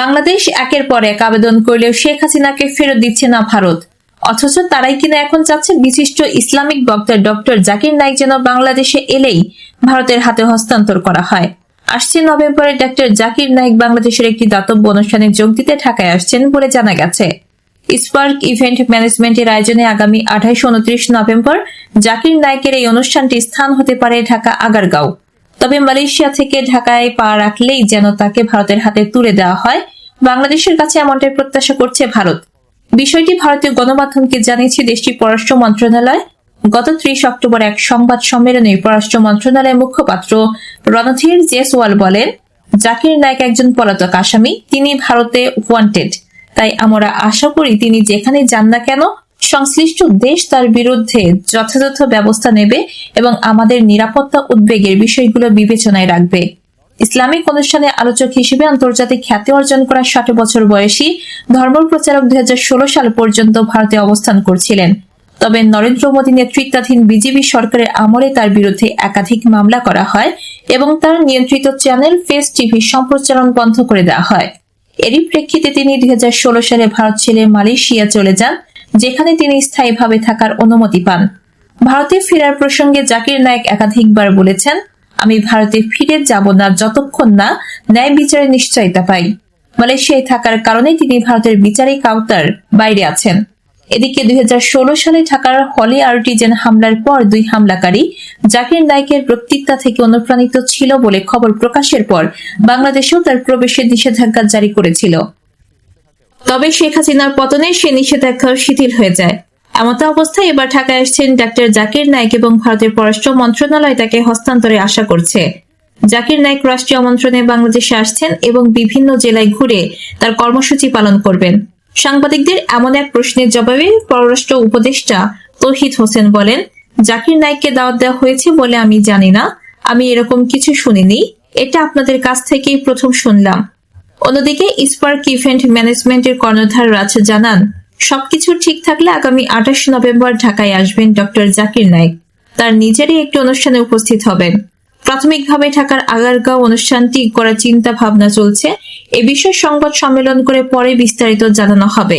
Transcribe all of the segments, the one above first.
বাংলাদেশ একের পর এক আবেদন করলেও শেখ হাসিনাকে ফেরত দিচ্ছে না ভারত। অথচ তারাই কিনা এখন চাচ্ছে বিশিষ্ট ইসলামিক বক্তা ডক্টর জাকির নাইক যেন বাংলাদেশে এলেই ভারতের হাতে হস্তান্তর করা হয়। আসছে নভেম্বরে ডক্টর জাকির নাইক বাংলাদেশের একটি দাতব্য অনুষ্ঠানে যোগ দিতে ঢাকায় আসছেন বলে জানা গেছে। স্পার্ক ইভেন্ট ম্যানেজমেন্টের আয়োজনে আগামী আঠাইশ উনত্রিশ নভেম্বর জাকির নাইকের এই অনুষ্ঠানটি স্থান হতে পারে ঢাকা আগারগাঁও তবে মালয়েশিয়া থেকে ঢাকায় পা রাখলেই যেন তাকে ভারতের হাতে তুলে দেওয়া হয়। বাংলাদেশের কাছে এমনটাই প্রত্যাশা করছে ভারত। বিষয়টি ভারতীয় গণমাধ্যমকে জানিয়েছে দেশটির পররাষ্ট্র মন্ত্রণালয়। গত ত্রিশ অক্টোবর এক সংবাদ সম্মেলনে পররাষ্ট্র মন্ত্রণালয়ের মুখপাত্র রণধীর জেসওয়াল বলেন, জাকির নায়ক একজন পলাতক আসামি, তিনি ভারতে ওয়ান্টেড তাই আমরা আশা করি তিনি যেখানে যান না কেন সংশ্লিষ্ট দেশ তার বিরুদ্ধে যথাযথ ব্যবস্থা নেবে এবং আমাদের নিরাপত্তা উদ্বেগের বিষয়গুলো বিবেচনায় রাখবে। ইসলামিক অনুষ্ঠানে আলোচক হিসেবে আন্তর্জাতিক খ্যাতি অর্জন করা ষাট বছর বয়সী ধর্ম প্রচারক দুই সাল পর্যন্ত ভারতে অবস্থান করছিলেন। তবে নরেন্দ্র মোদী নেতৃত্বাধীন বিজেপি সরকারের আমলে তার বিরুদ্ধে একাধিক মামলা করা হয় এবং তার নিয়ন্ত্রিত চ্যানেল ফেস টিভি সম্প্রচারণ বন্ধ করে দেওয়া হয়। এরই প্রেক্ষিতে তিনি দুই হাজার ষোলো সালে ভারত ছেড়ে মালয়েশিয়া চলে যান যেখানে তিনি স্থায়ীভাবে থাকার অনুমতি পান। ভারতে ফেরার প্রসঙ্গে জাকির নায়েক একাধিকবার বলেছেন, আমি ভারতে ফিরে যাব না যতক্ষণ না ন্যায় বিচারের নিশ্চয়তা পাই। মালয়েশিয়ায় থাকার কারণে তিনি ভারতের বিচারিক আওতার বাইরে আছেন। এদিকে দুই হাজার ষোলো সালে ঢাকার হলি আর্টিজেন হামলার পর দুই হামলাকারী জাকির নায়কের বক্তৃতা থেকে অনুপ্রাণিত ছিল বলে খবর প্রকাশের পর বাংলাদেশেও তার প্রবেশের নিষেধাজ্ঞা জারি করেছিল। তবে শেখ হাসিনার পতনে সে নিষেধাজ্ঞা শিথিল হয়ে যায়। এমত অবস্থায় এবার ঢাকায় আসছেন ডাক্তার জাকির নাইক এবং ভারতের পররাষ্ট্র মন্ত্রণালয় তাকে হস্তান্তরে আশা করছে। জাকির নাইক রাষ্ট্রীয় আমন্ত্রণে বাংলাদেশে আসছেন এবং বিভিন্ন জেলায় ঘুরে তার কর্মসূচি পালন করবেন। সাংবাদিকদের এমন এক প্রশ্নের জবাবে পররাষ্ট্র উপদেষ্টা তৌহিদ হোসেন বলেন, জাকির নাইককে দাওয়াত দেওয়া হয়েছে বলে আমি জানি না। আমি এরকম কিছু শুনিনি। এটা আপনাদের কাছ থেকেই প্রথম শুনলাম। অন্যদিকে স্পার্ক ইভেন্ট ম্যানেজমেন্টের কর্ণধার রাজ জানান, সবকিছু ঠিক থাকলে আগামী আঠাশ নভেম্বর ঢাকায় আসবেন ডক্টর জাকির নাইক তার নিজেরই একটি অনুষ্ঠানে উপস্থিত হবেন। প্রাথমিকভাবে ঢাকার আগারগাঁও অনুষ্ঠানটি করার চিন্তা ভাবনা চলছে। এ বিষয়ে সংবাদ সম্মেলন করে পরে বিস্তারিত জানানো হবে।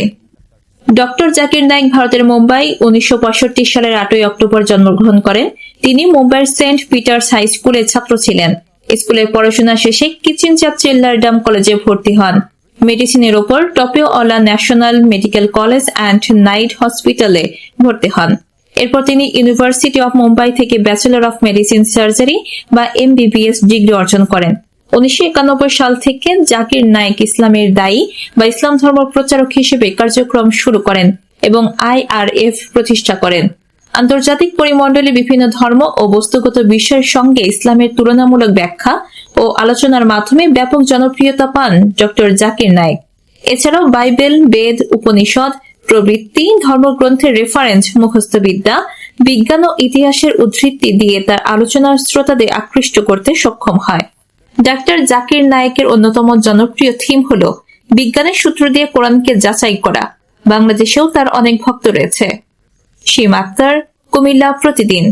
ডক্টর জাকির নাইক ভারতের মুম্বাই উনিশশো পঁয়ষট্টি সালের আটই অক্টোবর জন্মগ্রহণ করেন। তিনি মুম্বাইয়ের সেন্ট পিটার্স হাই স্কুলের ছাত্র ছিলেন। স্কুলের পড়াশোনা শেষে কিচেন চাপ চিল্লারডাম কলেজে ভর্তি হন। মেডিসিনের ওপর Topiwala national medical college and Nair হসপিটালে ভর্তি হন। এরপর তিনি ইউনিভার্সিটি অফ মুম্বাই থেকে ব্যাচেলর অফ মেডিসিন সার্জারি বা এমবিবিএস ডিগ্রি অর্জন করেন। উনিশশো একানব্বই সাল থেকে জাকির নায়েক ইসলামের দায়ী বা ইসলাম ধর্ম প্রচারক হিসেবে কার্যক্রম শুরু করেন এবং আইআরএফ প্রতিষ্ঠা করেন। আন্তর্জাতিক পরিমণ্ডলে বিভিন্ন ধর্ম ও বস্তুগত বিষয়ের সঙ্গে ইসলামের তুলনামূলক ব্যাখ্যা ও আলোচনার মাধ্যমে ব্যাপক জনপ্রিয়তা পান ডক্টর জাকির নায়েক। এছাড়াও বাইবেল, বেদ, উপনিষদ প্রবৃত্তি ধর্মগ্রন্থের রেফারেন্স মুখস্থবিদ্যা, বিজ্ঞান ও ইতিহাসের উদ্ধৃতি দিয়ে তার আলোচনার শ্রোতাদের আকৃষ্ট করতে সক্ষম হয়। ডাক্তার জাকির নায়েকের অন্যতম জনপ্রিয় থিম হল, বিজ্ঞানের সূত্র দিয়ে কোরআনকে যাচাই করা। বাংলাদেশেও তার অনেক ভক্ত রয়েছে। সীম আক্তার কুমিল্লা প্রতিদিন।